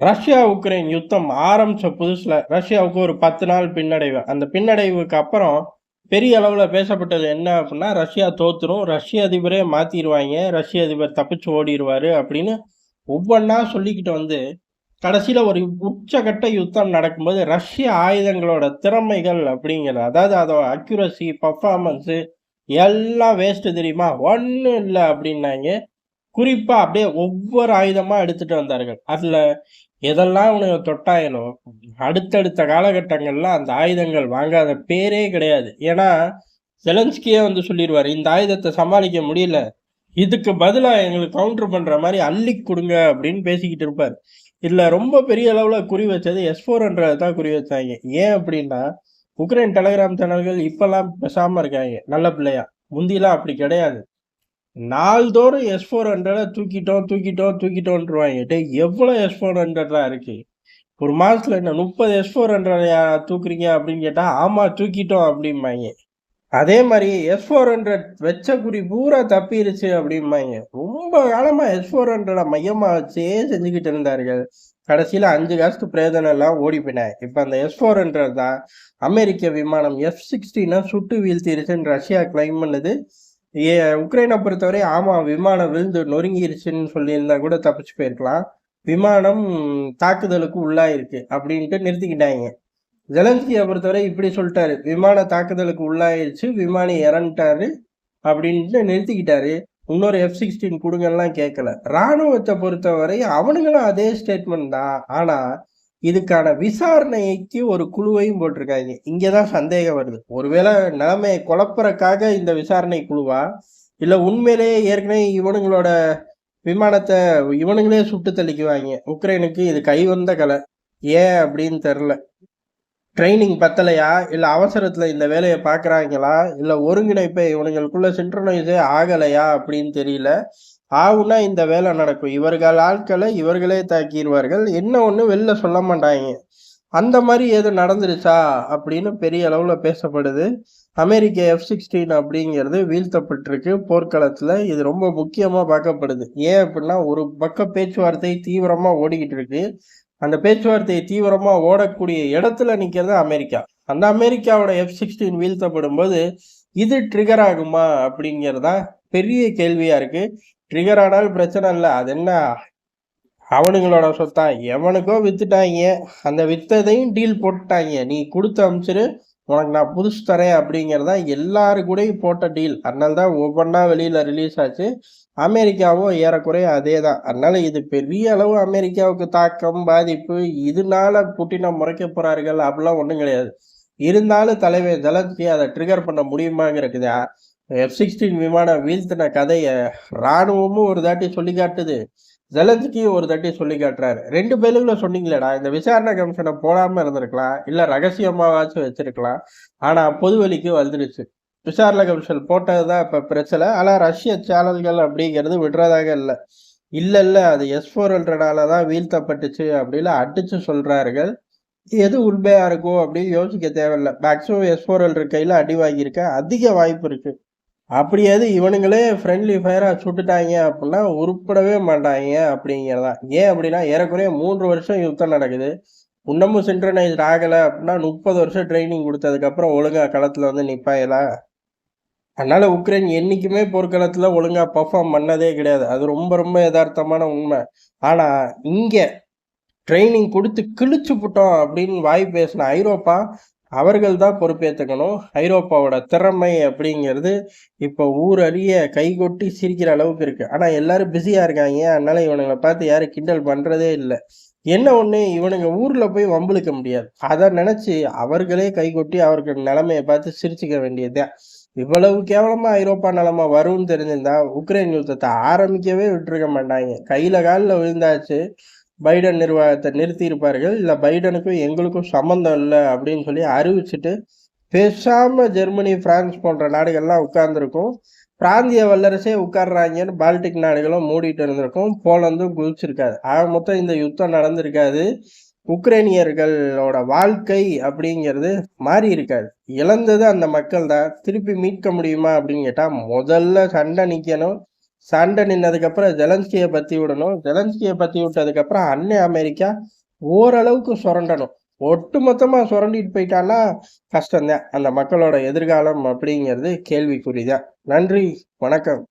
Russia Ukraine யுத்தம் ஆரம்பிச்ச புதுசுல ரஷ்யாவுக்கு ஒரு பத்து நாள் பின்னடைவு. அந்த பின்னடைவுக்கு அப்புறம் பெரிய அளவில் பேசப்பட்டது என்ன அப்படின்னா ரஷ்யா தோத்துரும் ரஷ்ய அதிபரே மாத்திடுவாங்க ரஷ்ய அதிபர் தப்பிச்சு ஓடிடுவாரு அப்படின்னு ஒவ்வொன்றா சொல்லிக்கிட்டு வந்து கடைசியில் ஒரு உச்சகட்ட யுத்தம் நடக்கும்போது ரஷ்ய ஆயுதங்களோட திறமைகள் அப்படிங்கிறது அதாவது அதோட அக்யூரசி பர்ஃபார்மன்ஸு எல்லாம் வேஸ்ட்டு தெரியுமா? ஒன்றும் இல்லை அப்படின்னாங்க. குறிப்பா அப்படியே ஒவ்வொரு ஆயுதமா எடுத்துட்டு வந்தார்கள். அதுல எதெல்லாம் உனக்கு தொட்டாயனோ அடுத்தடுத்த காலகட்டங்கள்ல அந்த ஆயுதங்கள் வாங்காத பேரே கிடையாது. ஏன்னா செலன்ஸ்கியே வந்து சொல்லிடுவார் இந்த ஆயுதத்தை சமாளிக்க முடியல. இதுக்கு பதிலா எங்களுக்கு கவுண்டர் பண்ற மாதிரி அள்ளி கொடுங்க அப்படின்னு பேசிக்கிட்டு இருப்பார். இதுல ரொம்ப பெரிய அளவுல குறி வச்சது எஸ் ஃபோர் தான் குறி வச்சாங்க. ஏன் அப்படின்னா உக்ரைன் டெலகிராம் சேனல்கள் இப்பெல்லாம் பேசாம இருக்காங்க நல்ல பிள்ளையா. முந்திலாம் அப்படி கிடையாது. நாள்தோறும் எஸ் ஃபோர் ஹண்ட்ரடை தூக்கிட்டோம் தூக்கிட்டோம் தூக்கிட்டோன்றுவாங்க டேய் எவ்வளோ எஸ் ஃபோர் ஹண்ட்ரட்லாம் இருக்குது ஒரு மாதத்தில் என்ன முப்பது எஸ் ஃபோர் ஹண்ட்ரட் தூக்குறீங்க அப்படின்னு கேட்டால் ஆமாம் தூக்கிட்டோம் அப்படிம்பாங்க. அதே மாதிரி எஸ் ஃபோர் ஹண்ட்ரட் வச்ச குறி பூரா தப்பிருச்சு அப்படிம்பாங்க. ரொம்ப காலமாக எஸ் ஃபோர் ஹண்ட்ரடை மையமாக வச்சே செஞ்சுக்கிட்டு இருந்தார்கள். கடைசியில் அஞ்சு காசுக்கு பிரயோஜனம் எல்லாம் ஓடி போயினேன் இப்போ அந்த எஸ் ஃபோர் ஹண்ட்ரட் தான் அமெரிக்க விமானம் எஃப் சிக்ஸ்டீனை சுட்டு வீழ்த்திருச்சுன்னு ரஷ்யா கிளைம் பண்ணுது. ஏ உக்ரைனை பொறுத்தவரை ஆமாம் விமானம் விழுந்து நொறுங்கிருச்சுன்னு சொல்லியிருந்தா கூட தப்பிச்சு போயிருக்கலாம். விமானம் தாக்குதலுக்கு உள்ளாயிருக்கு அப்படின்ட்டு நிறுத்திக்கிட்டாங்க. ஜெலன்ஸ்கியை பொறுத்தவரை இப்படி சொல்லிட்டாரு. விமான தாக்குதலுக்கு உள்ளாயிருச்சு விமானி இறந்துட்டாரு அப்படின்ட்டு நிறுத்திக்கிட்டாரு. இன்னொரு எஃப் சிக்ஸ்டீன் கொடுங்கலாம் கேட்கல ராணுவத்தை பொறுத்தவரை அவனுங்களும் அதே ஸ்டேட்மெண்ட் தான். ஆனால் இதுக்கான விசாரணைக்கு ஒரு குழுவையும் போட்டிருக்காங்க. இங்கதான் சந்தேகம் வருது. ஒருவேளை நிலைமையை குழப்பறக்காக இந்த விசாரணை குழுவா? இல்லை உண்மையிலேயே ஏற்கனவே இவனுங்களோட விமானத்தை இவனுங்களே சுட்டு தள்ளிக்குவாங்க உக்ரைனுக்கு இது கை வந்த கலை. ஏன் அப்படின்னு தெரில ட்ரைனிங் பத்தலையா? இல்லை அவசரத்தில் இந்த வேலையை பார்க்குறாங்களா? இல்லை ஒருங்கிணைப்பை இவனுங்களுக்குள்ள சின்ட்ரனைஸே ஆகலையா அப்படின்னு தெரியல. ஆகுனா இந்த வேலை நடக்கும். இவர்கள் ஆட்களை இவர்களே தாக்கிடுவார்கள். என்ன ஒன்று வெளில சொல்ல மாட்டாங்க. அந்த மாதிரி எதுவும் நடந்துருச்சா? அப்படின்னு பெரிய அளவில் பேசப்படுது. அமெரிக்க எஃப் சிக்ஸ்டீன் அப்படிங்கிறது வீழ்த்தப்பட்டிருக்கு போர்க்களத்தில். இது ரொம்ப முக்கியமாக பார்க்கப்படுது. ஏன் அப்படின்னா ஒரு பக்க பேச்சுவார்த்தை தீவிரமாக ஓடிக்கிட்டு இருக்கு. அந்த பேச்சுவார்த்தையை தீவிரமாக ஓடக்கூடிய இடத்துல நிற்கிறது அமெரிக்கா. அந்த அமெரிக்காவோட எஃப் சிக்ஸ்டீன் வீழ்த்தப்படும் போது இது ட்ரிகர் ஆகுமா அப்படிங்கிறதா பெரிய கேள்வியா இருக்கு. ட்ரிகர் ஆனாலும் பிரச்சனை இல்லை. அது என்ன? அவனுங்களோட சொத்தா எவனுக்கோ வித்துட்டாங்க அந்த வித்ததையும் டீல் போட்டுட்டாங்க நீ கொடுத்து அமிச்சிரு. உனக்கு நான் புதுசு தரேன் அப்படிங்கிறதா எல்லாரு கூடயும் போட்ட டீல் அதனால தான் ஒவ்வொன்றா வெளியில் ரிலீஸ் ஆச்சு. அமெரிக்காவும் ஏறக்குறைய அதே தான் அதனால இது பெரிய அளவு அமெரிக்காவுக்கு தாக்கம் பாதிப்பு. இதனால புட்டினை முறைக்க போகிறார்கள் அப்படிலாம் ஒன்றும் கிடையாது. இருந்தாலும் தலைவர் ஜலன்ஸ்கி அதை ட்ரிகர் பண்ண முடியுமாங்கிறக்குதா எஃப் சிக்ஸ்டீன் விமானம் வீழ்த்தின கதையை ராணுவமும் ஒரு தாட்டி சொல்லி காட்டுது. ஜெலன்ஸ்கியும் ஒரு தாட்டி சொல்லி காட்டுறாரு. ரெண்டு பேருக்குள்ள சொன்னீங்களேடா இந்த விசாரணை கமிஷனை போடாமல் இருந்திருக்கலாம் இல்லை ரகசியமாகவாச்சும் வச்சிருக்கலாம் ஆனால் பொதுவெளிக்கு வந்துருச்சு. விசாரணை கமிஷன் போட்டது தான் இப்போ பிரச்சனை. ஆனால் ரஷ்ய சேனல்கள் அப்படிங்கிறது விடுறதாக இல்லை. இல்லை இல்லை அது எஸ் ஃபோர் ஹண்ட்ரடால தான் வீழ்த்தப்பட்டுச்சு அப்படின்னு அடிச்சு சொல்கிறார்கள் எது உண்மையாக இருக்கும் அப்படின்னு யோசிக்க தேவையில்லை. மேக்சிமம் எஸ் ஃபோர் ஹண்ட்ரட் கையில் அடி வாங்கியிருக்க அதிக வாய்ப்பு இருக்குது அப்படியாவது இவனுங்களே ஃப்ரெண்ட்லி ஃபயராக சுட்டுட்டாங்க அப்படின்னா உருப்படவே மாட்டாங்க அப்படிங்கிறதான் ஏன் அப்படின்னா ஏறக்குறைய மூன்று வருஷம் யுத்தம் நடக்குது. இன்னமும் சின்ட்ரனைஸ்ட் ஆகலை அப்படின்னா முப்பது வருஷம் ட்ரைனிங் கொடுத்ததுக்கப்புறம் ஒழுங்காக களத்தில் வந்து நிற்பாயலா அதனால் உக்ரைன் என்றைக்குமே போர்க்களத்தில் ஒழுங்கா பர்ஃபார்ம் பண்ணதே கிடையாது. அது ரொம்ப ரொம்ப யதார்த்தமான உண்மை. ஆனால் இங்கே ட்ரைனிங் கொடுத்து கிழிச்சு புட்டோம் அப்படின்னு வாய் பேசின ஐரோப்பா அவர்கள் தான் பொறுப்பேற்றுக்கணும் ஐரோப்பாவோட திறமை அப்படிங்கிறது இப்போ ஊர் கைகொட்டி சிரிக்கிற அளவுக்கு இருக்குது ஆனால் எல்லாரும் பிஸியாக இருக்காங்க. அதனால இவனுங்களை பார்த்து யாரும் கிண்டல் பண்ணுறதே இல்லை. என்ன ஒன்று இவனுங்க ஊரில் போய் வம்புழுக்க முடியாது. அதை நினச்சி அவர்களே கைகொட்டி அவர்கள் நிலைமையை பார்த்து சிரிச்சுக்க வேண்டியதுதான். இவ்வளவு கேவலமாக ஐரோப்பா நிலமா வரும்னு தெரிஞ்சிருந்தா உக்ரைன் யுத்தத்தை ஆரம்பிக்கவே விட்டுருக்க மாட்டாங்க. கையில் காலில் விழுந்தாச்சு. பைடன் நிர்வாகத்தை நிறுத்தி இருப்பார்கள் இல்லை பைடனுக்கும் எங்களுக்கும் சம்மந்தம் இல்லை அப்படின்னு சொல்லி அறிவிச்சுட்டு பேசாமல் ஜெர்மனி பிரான்ஸ் போன்ற நாடுகள்லாம் உட்கார்ந்துருக்கும். பிராந்திய வல்லரசே உட்கார்றாங்கன்னு பால்டிக் நாடுகளும் மூடிட்டு இருந்திருக்கும். போலந்தும் குதிச்சிருக்காது. ஆக மொத்தம் இந்த யுத்தம் நடந்திருக்காது. உக்ரைனியர்களோட வாழ்க்கை அப்படிங்கிறது மாறி இருக்காது இழந்தது அந்த மக்கள் தான் திருப்பி மீட்க முடியுமா அப்படின்னு கேட்டால் முதல்ல சண்டை நிற்கணும் சண்டை நின்னதுக்கப்புறம் ஜெலன்ஸ்கியை பற்றி விடணும். ஜெலன்ஸ்கியை பற்றி விட்டதுக்கப்புறம் அன்னை அமெரிக்கா ஓரளவுக்கு சுரண்டணும். ஒட்டு மொத்தமாக சுரண்டிட்டு போயிட்டான்னா கஷ்டம்தான். அந்த மக்களோட எதிர்காலம் அப்படிங்கிறது கேள்விக்குறிதான். நன்றி வணக்கம்.